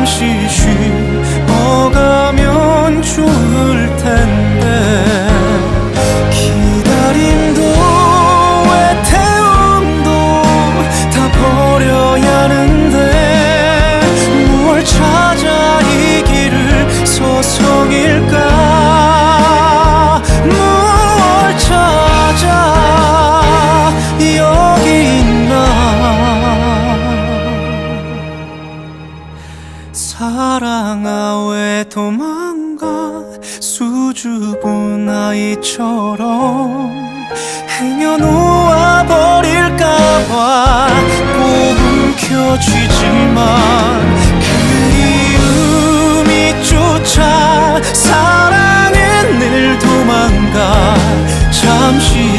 잠시 쉬어가면 좋을 텐데. 기다림도 외태움도 다 버려야 하는데 뭘 찾아 이 길을 서성일까? 사랑아 왜 도망가? 수줍은 아이처럼 행여 놓아버릴까봐 꿈은 켜지지만 그리움이 쫓아 사랑은 늘 도망가 잠시